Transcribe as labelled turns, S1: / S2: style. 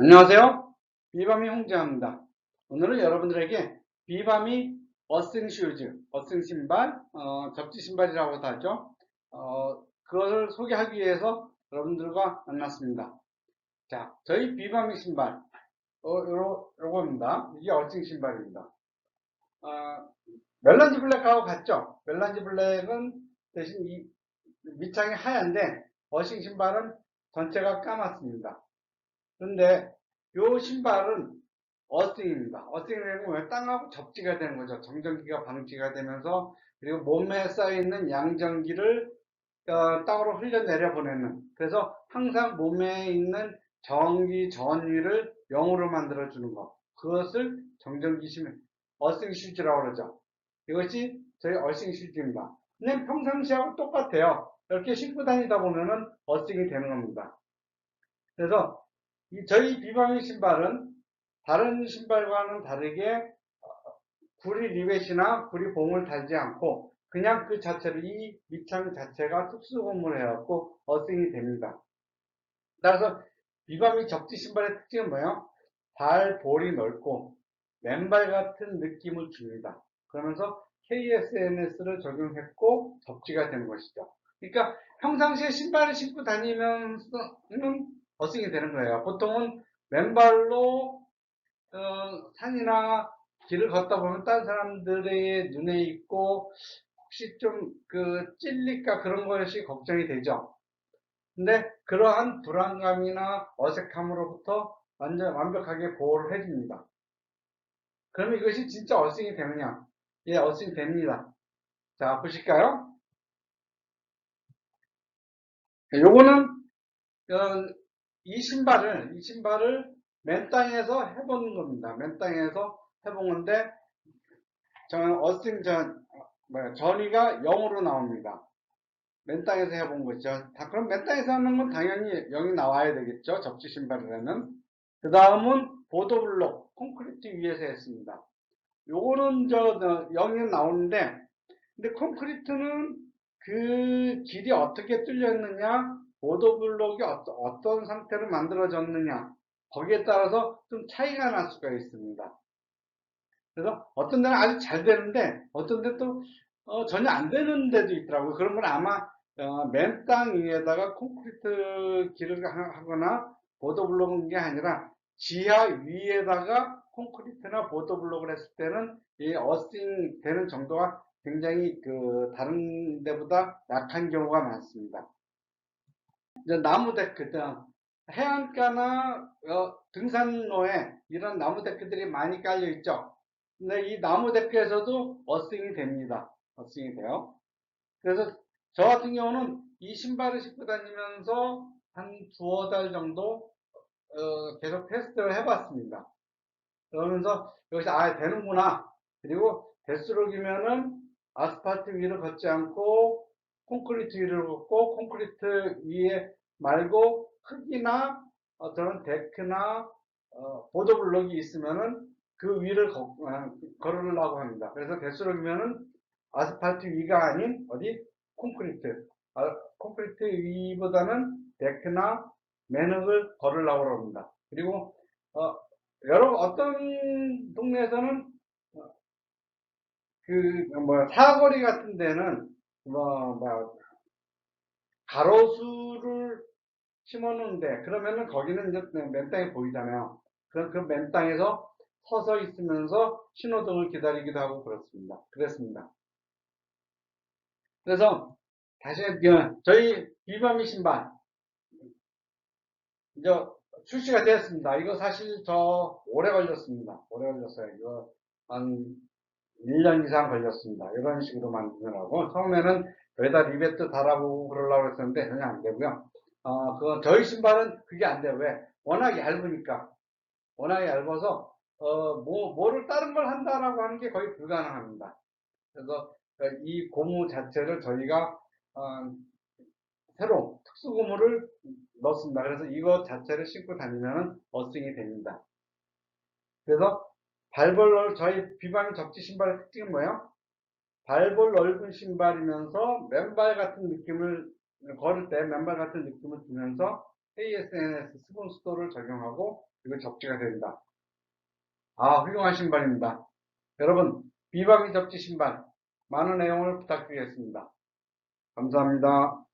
S1: 안녕하세요. 비바미 홍재합니다. 오늘은 여러분들에게 비바미 어싱 슈즈, 어싱 신발, 어, 접지 신발이라고도 하죠. 어, 그것을 소개하기 위해서 여러분들과 만났습니다. 자, 저희 비바미 신발, 어, 요러, 요겁니다. 이게 어싱 신발입니다. 어, 멜란지 블랙하고 같죠? 멜란지 블랙은 대신 이 밑창이 하얀데, 어싱 신발은 전체가 까맣습니다. 근데 요 신발은 어스팅입니다. 어스팅이라는 건 땅하고 접지가 되는 거죠. 정전기가 방지가 되면서 그리고 몸에 쌓여있는 양전기를 어, 땅으로 흘려내려 보내는 그래서 항상 몸에 있는 전기 전위를 0으로 만들어 주는 것 그것을 정전기 심 어싱 슈즈라고 그러죠. 이것이 저희 어싱 슈즈입니다. 그냥 평상시하고 똑같아요. 이렇게 신고 다니다 보면은 어싱이 되는 겁니다. 그래서 이 저희 비방의 신발은 다른 신발과는 다르게 구리 리벳이나 구리 봉을 달지 않고 그냥 그 자체로 이 밑창 자체가 특수 고무를 해갖고 어싱이 됩니다. 따라서 비방의 접지 신발의 특징은 뭐예요? 발 볼이 넓고 맨발 같은 느낌을 줍니다. 그러면서 KSNS를 적용했고 접지가 되는 것이죠. 그러니까 평상시에 신발을 신고 다니면서는 어싱이 되는 거예요. 보통은 맨발로 어, 산이나 길을 걷다 보면 다른 사람들의 눈에 있고 혹시 좀 그 찔릴까 그런 것이 걱정이 되죠. 근데 그러한 불안감이나 어색함으로부터 완전 완벽하게 보호를 해줍니다. 그러면 이것이 진짜 어싱이 되느냐? 예, 어싱이 됩니다. 자, 보실까요? 요거는 어, 이 신발을 이 신발을 맨 땅에서 해보는 겁니다. 맨 땅에서 해본 건데 저는 어스팅 전 뭐야 전위가 0으로 나옵니다. 맨 땅에서 해본 거죠. 다 그럼 맨 땅에서 하는 건 당연히 0이 나와야 되겠죠. 접지 신발이라는. 그 다음은 보도블록 콘크리트 위에서 했습니다. 요거는 저, 저 0이 나오는데 근데 콘크리트는 그 길이 어떻게 뚫렸느냐 보도블록이 어떤 상태로 만들어졌느냐 거기에 따라서 좀 차이가 날 수가 있습니다. 그래서 어떤 데는 아주 잘 되는데 어떤 데또 어, 전혀 안 되는 데도 있더라고요. 그런 건 아마 어, 맨땅 위에다가 콘크리트 길을 하거나 보도블록인 게 아니라 지하 위에다가 콘크리트나 보도블록을 했을 때는 이 어스팅 되는 정도가 굉장히 그 다른 데보다 약한 경우가 많습니다. 이제 나무 데크 등 해안가나 어, 등산로에 이런 나무 데크들이 많이 깔려 있죠. 근데 이 나무 데크에서도 어싱이 됩니다. 어싱이 돼요. 그래서 저 같은 경우는 이 신발을 신고 다니면서 한 두어 달 정도 어, 계속 테스트를 해봤습니다. 그러면서 여기서 아 되는구나. 그리고 될수록이면은 아스팔트 위를 걷지 않고 콘크리트 위를 걷고 콘크리트 위에 말고 흙이나 어떤 데크나 어, 보도블록이 있으면은 그 위를 거, 어, 걸으려고 합니다. 그래서 될수록이면은 아스팔트 위가 아닌 어디 콘크리트 아, 콘크리트 위보다는 데크나 맨흙을 걸으려고 합니다. 그리고 어, 여러 어떤 동네에서는 어, 그뭐 사거리 같은 데는 뭐, 뭐 가로수를 심어놓는데 그러면은 거기는 이제 맨 땅에 보이잖아요. 그럼 그 맨 땅에서 서서 있으면서 신호등을 기다리기도 하고 그렇습니다. 그랬습니다. 그래서 다시 그 저희 비범이 신발 이제 출시가 되었습니다. 이거 사실 저 오래 걸렸습니다. 오래 걸렸어요. 이거 한 1년 이상 걸렸습니다. 이런 식으로 만드느라고 처음에는 여기다 리베트 달아보고 그러려고 했었는데 전혀 안 되고요. 어, 그 저희 신발은 그게 안 돼요. 왜? 워낙 얇으니까. 워낙 얇아서 어, 뭐, 뭐를 다른 걸 한다라고 하는 게 거의 불가능합니다. 그래서 이 고무 자체를 저희가 어, 새로 특수 고무를 넣습니다. 그래서 이거 자체를 신고 다니면 어싱이 됩니다. 그래서 발볼 넓 저희 비방의 접지 신발의 특징은 뭐예요? 발볼 넓은 신발이면서 맨발 같은 느낌을 걸을 때 맨발 같은 느낌을 주면서 ASNS 수분 수도를 적용하고 이거 접지가 된다. 아, 훌륭한 신발입니다. 여러분, 비바기 접지 신발 많은 내용을 부탁드리겠습니다. 감사합니다.